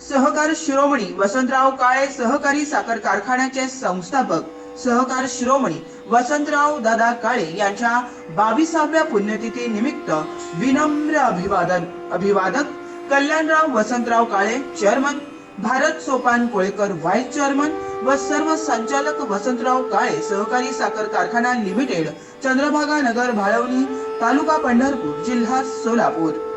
सहकार शिरोमणी वसंतराव काळे सहकारी साखर कारखान्याचे संस्थापक. सहकार शिरोमणी वसंतराव दादा काळे यांच्या बावीसाव्या पुण्यतिथी निमित्त विनम्र अभिवादन अभिवादक Kalyanrao Vasantrao Kale chairman Bharat Sopan Kolekar vice chairman व सर्व संचालक वसंतराव काळे सहकारी साखर कारखाना लिमिटेड चंद्रभागा नगर भाळवणी तालुका पंढरपूर जिल्हा सोलापूर.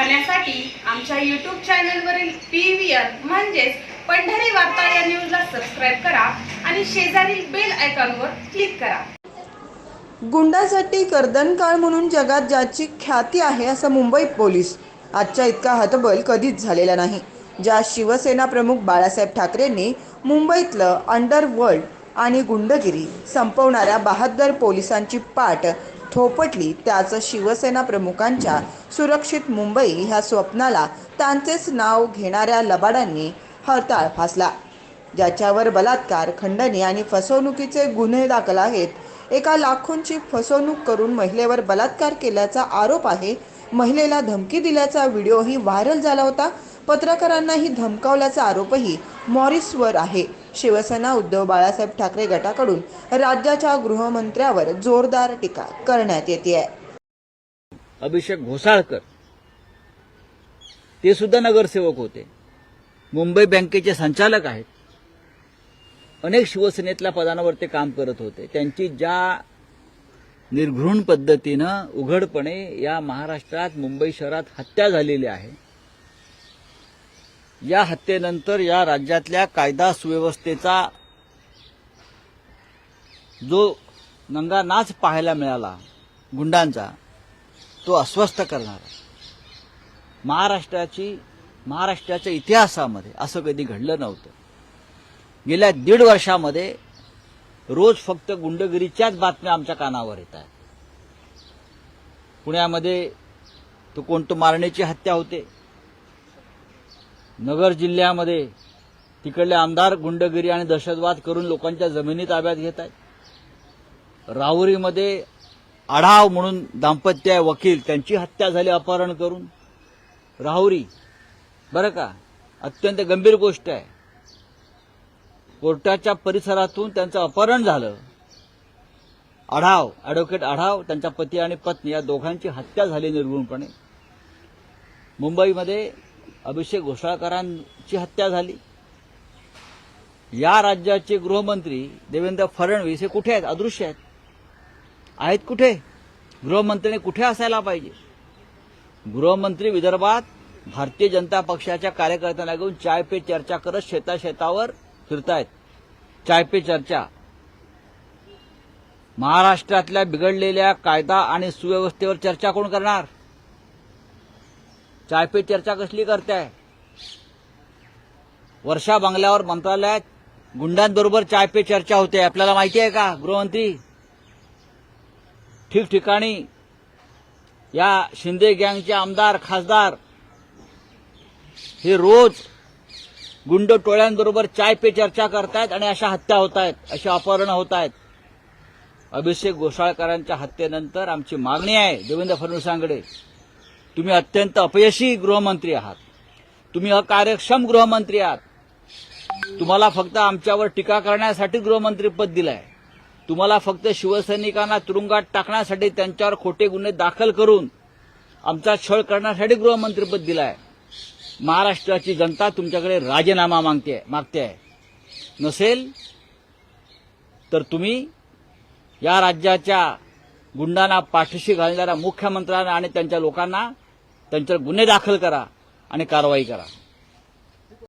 पाहण्यासाठी आमच्या यूट्यूब चॅनलवरील पी व्ही आर म्हणजेच पंढरी वार्ता या न्यूजला सबस्क्राईब करा आणि शेजारील बेल आयकॉनवर क्लिक करा. गुंडासाठी कर्दनकाळ म्हणून जगात ज्याची ख्याती आहे असं मुंबई पोलीस आजच्या इतका हतबल कधीच झालेला नाही. ज्या शिवसेना प्रमुख बाळासाहेब ठाकरेंनी मुंबईतलं अंडरवर्ल्ड आणि गुंडगिरी संपवणाऱ्या बहादर पोलिसांची पाठ थोपटली त्याच शिवसेना प्रमुखांच्या सुरक्षित मुंबई ह्या स्वप्नाला त्यांचेच नाव घेणाऱ्या लबाडांनी हरताळ फासला. ज्याच्यावर बलात्कार खंडणी आणि फसवणुकीचे गुन्हे दाखल आहेत एका लाखोंची फसवणूक करून महिलेवर बलात्कार केल्याचा आरोप आहे. महिलेला धमकी दिल्याचा व्हिडिओही व्हायरल झाला होता. पत्रकारांनाही धमकावल्याचा आरोपही मॉरिसवर आहे. शिवसेना उद्धव बाळासाहेब ठाकरे गटाकडून राज्याच्या गृहमंत्र्यावर जोरदार टीका करण्यात येते अभिषेक घोसाळकर ते सुद्धा नगरसेवक होते. मुंबई बँकेचे संचालक आहेत. अनेक शिवसेनेतल्या पदांवर ते काम करत होते. त्यांची ज्या निर्घृण पद्धतीनं उघडपणे या महाराष्ट्रात मुंबई शहरात हत्या झालेली आहे या हत्येनंतर या राज्यातल्या कायदा सुव्यवस्थेचा जो नंगा नाच पाहायला मिळाला गुंडांचा तो अस्वस्थ करणारा. महाराष्ट्राची महाराष्ट्राच्या इतिहासामध्ये असं कधी घडलं नव्हतं. गेल्या दीड वर्षामध्ये रोज फक्त गुंडगिरीच्याच बातम्या आमच्या कानावर येत आहेत. पुण्यामध्ये तो कोणतं मारण्याची हत्या होते नगर जिल्ह्यामध्ये तिकडले आमदार गुंडगिरी आणि दहशतवाद करून लोकांच्या जमिनी ताब्यात घेत आहेत. राहुरीमध्ये आढाव म्हणून दाम्पत्य आहे वकील त्यांची हत्या झाली अपहरण करून. राहुरी बरं का? अत्यंत गंभीर गोष्ट आहे. कोर्टाच्या परिसरातून त्यांचं अपहरण झालं. आढाव ॲडव्होकेट आढाव त्यांच्या पती आणि पत्नी या दोघांची हत्या झाली निर्गुणपणे. मुंबईमध्ये अभिषेक घोसाळकरांची हत्या झाली. या राज्याचे गृहमंत्री देवेंद्र फडणवीस हे कुठे आहेत? अदृश्य आहेत. आहेत कुठे? गृहमंत्र्यांनी कुठे असायला पाहिजे? गृहमंत्री विदर्भात भारतीय जनता पक्षाच्या कार्यकर्त्यांना घेऊन चाय पे चर्चा करत शेता शेतावर फिरतायत. चाय पे चर्चा. महाराष्ट्रातल्या बिघडलेल्या कायदा आणि सुव्यवस्थेवर चर्चा कोण करणार? चाय पे चर्चा कसली करताय? वर्षा बंगल्यावर मंत्रालयात गुंडांबरोबर चाय पे चर्चा होते. आपल्याला माहिती आहे का गृहमंत्री? ठिकठिकाणी या शिंदे गँगचे आमदार खासदार हे रोज गुंड टोळ्यांबरोबर चाय पे चर्चा करतायत आणि अशा हत्या होत आहेत अशी अपहरणं होत आहेत अभिषेक घोसाळकरांच्या हत्येनंतर आमची मागणी आहे देवेंद्र फडणवीसांकडे. तुम्ही अत्यंत अपयशी गृहमंत्री आहात. तुम्ही अकार्यक्षम गृहमंत्री आहात. तुम्हाला फक्त आमच्यावर टीका करण्यासाठी गृहमंत्रीपद दिलंय. तुम्हाला फक्त शिवसैनिकांना तुरुंगात टाकण्यासाठी त्यांच्यावर खोटे गुन्हे दाखल करून आमचा छळ करण्यासाठी गृहमंत्रीपद दिलाय. महाराष्ट्राची जनता तुमच्याकडे राजीनामा मागते मागते. आहे नसेल तर तुम्ही या राज्याच्या गुंडांना पाठीशी घालणाऱ्या मुख्यमंत्र्यांना आणि त्यांच्या लोकांना त्यांच्यावर गुन्हे दाखल करा आणि कारवाई करा.